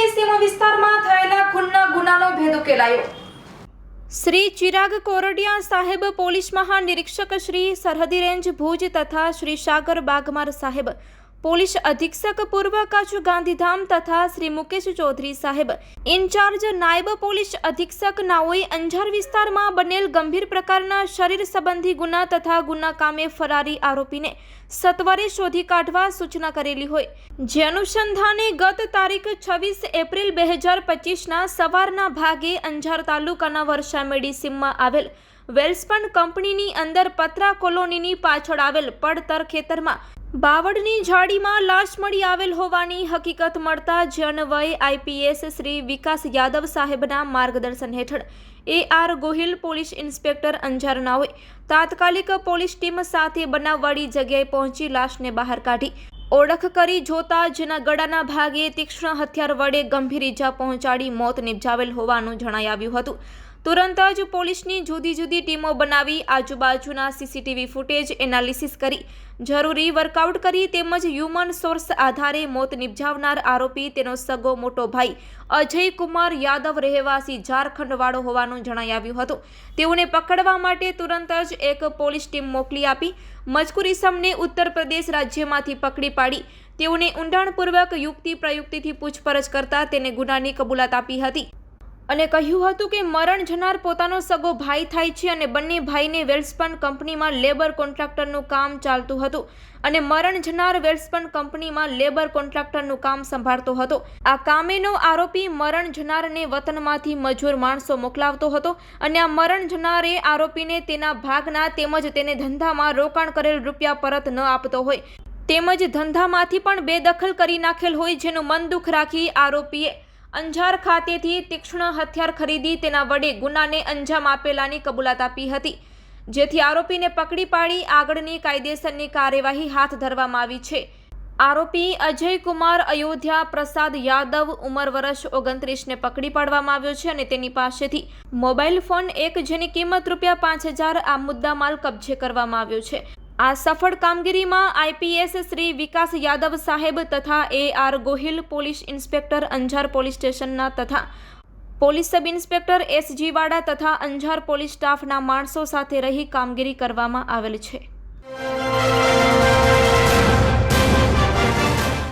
Police સીમા વિસ્તારમાં થયેલા ખૂનના ગુનાનો ભેદ ઉકેલાયો શ્રી ચિરાગ કોરડિયા સાહેબ પોલીસ મહાનિરીક્ષક શ્રી સરહદી રેન્જ ભુજ તથા શ્રી સાગર બાગમાર સાહેબ પોલીસ અધિક્ષક પૂર્વ કચ્છ ગાંધીધામ તથા શ્રી મુકેશ ચૌધરી સાહેબ ઇન્ચાર્જ નાયબ પોલીસ અધિક્ષક નાઓઈ અંજાર વિસ્તારમાં બનેલ ગંભીર પ્રકારના શરીર સંબંધી ગુના તથા ગુના કામે ફરારી આરોપીને સત્વરે શોધી કાઢવા સૂચના કરેલી હોય. જે અનુસંધાને ગત તારીખ છવ્વીસ એપ્રિલ બે હજાર પચીસના સવારના ભાગે અંજાર તાલુકાના વર્ષા સીમમાં આવેલ વેલ્સપન કંપનીની અંદર પત્રા કોલોનીની પાછળ આવેલ પડતર ખેતરમાં બાવળની ઝાડીમાં લાશ મળી આવેલ હોવાની હકીકત મળતા જનવય આઈપીએસ શ્રી વિકાસ યાદવ સાહેબના માર્ગદર્શન હેઠળ A R Gohil police inspector અંજારનાઓએ તાત્કાલિક પોલીસ ટીમ સાથે બનાવવાળી જગ્યાએ પહોંચી લાશને બહાર કાઢી ઓળખ કરી જોતા જેના ગળાના ભાગે તીક્ષ્ણ હથિયાર વડે ગંભીર ઈજા પહોંચાડી મોત નિપજાવેલ હોવાનું જણાઈ આવ્યું હતું. તુરંત જ પોલીસની જુદી જુદી ટીમો બનાવી આજુબાજુના સીસીટીવી ફૂટેજ એનાલિસિસ કરી. જરૂરી વર્કઆઉટ કરી તેમજ હ્યુમન સોર્સ આધારે મોત નિપજાવનાર આરોપી તેનો સગો મોટો ભાઈ અજય કુમાર યાદવ રહેવાસી ઝારખંડવાળો હોવાનું જણાઈ આવ્યું હતું. તેઓને પકડવા માટે તુરંત જ એક પોલીસ ટીમ મોકલી આપી. મજકુર ઇસમને ઉત્તર પ્રદેશ રાજ્યમાંથી પકડી પાડી. તેઓને ઊંડાણપૂર્વક યુક્તિ પ્રયુક્તિથી પૂછપરછ કરતા તેને ગુનાની કબૂલાત આપી હતી. અને કહ્યું હતું કે મરણ જનાર પોતાનો સગો ભાઈ થાય છે અને બંને ભાઈને વેલ્સપન કંપનીમાં લેબર કોન્ટ્રાક્ટરનું કામ ચાલતું હતું. અને મરણ જનાર વેલ્સપન કંપનીમાં લેબર કોન્ટ્રાક્ટરનું કામ સંભાળતો હતો. આ કામેનો આરોપી મરણ જનારને વતનમાંથી મજૂર માણસો મોકલાવતો હતો અને આ મરણ જનારે આરોપીને તેના ભાગના તેમજ તેને ધંધામાં રોકાણ કરેલ રૂપિયા પરત ન આપતો હોય. તેમજ ધંધામાંથી પણ બેદખલ કરી નાખેલ હોય, જેનું મન દુઃખ રાખી આરોપીએ અંજાર ખાતેથી તીક્ષ્ણ હથિયાર ખરીદી તેના વડે ગુનાને અંજામ આપેલાની કબૂલાત આપી હતી. જેથી આરોપીને પકડી પાડી આગળની કાયદેસરની કાર્યવાહી હાથ ધરવામાં આવી છે. આરોપી અજય કુમાર અયોધ્યા પ્રસાદ યાદવ ઉંમર વર્ષ ઓગણત્રીસને પકડી પાડવામાં આવ્યો છે અને તેની પાસેથી મોબાઈલ ફોન એક જેની કિંમત રૂપિયા પાંચ હજાર આ મુદ્દામાલ કબજે કરવામાં આવ્યો છે. આ સફળ કામગીરીમાં આઈપીએસ શ્રી વિકાસ યાદવ સાહેબ તથા A R Gohil police inspector Anjar police સ્ટેશનના તથા police sub inspector S Jivada તથા અંજાર પોલીસ સ્ટાફના માણસો સાથે રહી કામગીરી કરવામાં આવેલ છે.